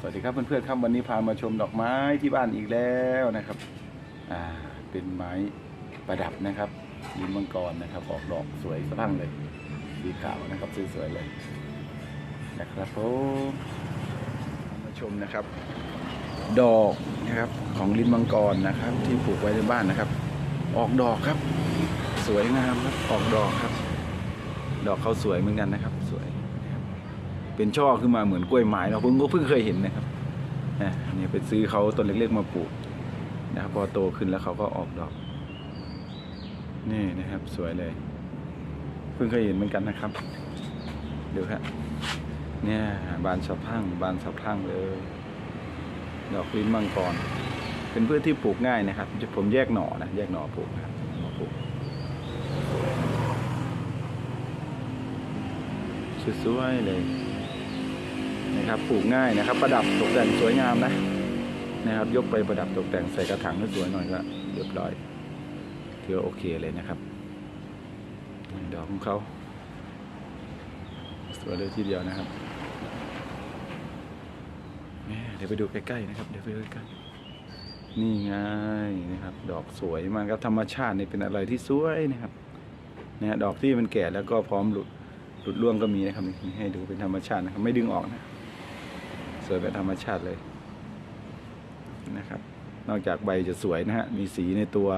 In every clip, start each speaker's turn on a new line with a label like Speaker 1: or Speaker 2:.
Speaker 1: สวัสดีครับเพื่อนๆครับวันนี้พามาชมดอกไม้ที่บ้านอีกแล้วนะครับอ่าเป็นไม้ประดับนะครับลิมมังกรนะครับ ออกดอกสวยสะพั่งเลยสีขาวนะครับสวยๆเลยนะครับผมมาชมนะครับ ดอกนะครับของลิ้นมังกรนะครับ ที่ปลูกไว้ในบ้านนะครับ ออกดอกครับ สวยงามครับออกดอกครับ ดอกเขาสวยเหมือนกันนะครับ สวย เป็นช่อขึ้นมาเหมือนกล้วยไม้เราเพิ่งก็เพิ่งเคยเห็นนะครับนะเนี่ยไปซื้อเขาต้นเล็กๆมาปลูกนะครับพอโตขึ้นแล้วเขาก็ออกดอก นี่นะครับสวยเลย เพิ่งเคยเห็นเหมือนกันนะครับดูครับเนี่ยบานสะพั่งบานสะพั่งเลย ดอกลิ้นมังกรเป็นพืชที่ปลูกง่ายนะครับผมแยกหน่อนะแยกหน่อปลูกนะครับหน่อปลูกสวยๆเลย นะครับปลูกง่ายนะครับ ประดับตกแต่งสวยงามนะนะครับ ยกไปประดับตกแต่งใส่กระถางให้สวยหน่อยก็เรียบร้อยถือโอเคเลยนะครับดอกของเขาสวยเลยทีเดียวนะครับเนี่ยเดี๋ยวไปดูใกล้ๆนะครับ เดี๋ยวไปดูใกล้ๆนี่ไงนะครับ ดอกสวยมากครับธรรมชาตินี่เป็นอะไรที่สวยนะครับนะฮะดอกที่มันแก่แล้วก็พร้อมหลุด หลุดร่วงก็มีนะครับนี่ให้ดูเป็นธรรมชาตินะครับ ไม่ดึงออกนะ สวยแบบธรรมชาติเลยนะครับ นอกจากใบจะสวยนะฮะมีสีในตัว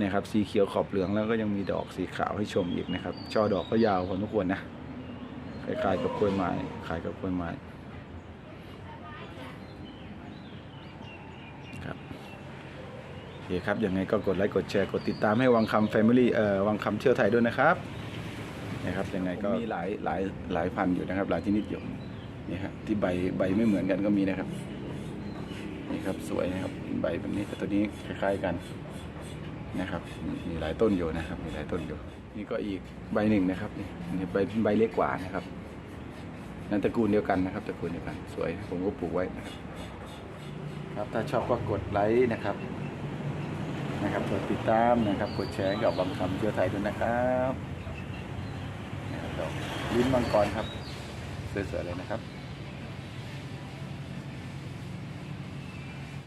Speaker 1: นะครับสีเขียวขอบเหลืองแล้วก็ยังมีดอกสีขาวให้ชมอีกนะครับช่อดอกก็ยาวพอสมควรนะคล้ายๆกับกล้วยไม้คล้ายกับกล้วยไม้ครับโอเคครับยังไงก็กดไลค์กดแชร์กดติดตามให้วังคำแฟมิลี่เอ่อวังคำเที่ยวไทยด้วยนะครับ นะครับยังไงก็มีหลายหลายหลายพันอยู่นะครับ หลายชนิดอยู่นี่ครับที่ใบใบไม่เหมือนกันก็มีนะครับนี่ครับสวยนะครับใบแบบนี้กับตัวนี้คล้าย ๆกันนะครับ มีหลายต้นอยู่นะครับ มีหลายต้นอยู่ นี่ก็อีกใบหนึ่งนะครับนี่ใบใบเล็กกว่านะครับนั่นตระกูลเดียวกันนะครับตระกูลเดียวกันสวยผมก็ปลูกไว้นะครับครับถ้าชอบก็กดไลค์นะครับนะครับกดติดตามนะครับ กดแชร์กับบางคำเที่ยวไทยด้วยนะครับ ดอกลิ้นมังกรครับสวยๆเลยนะครับ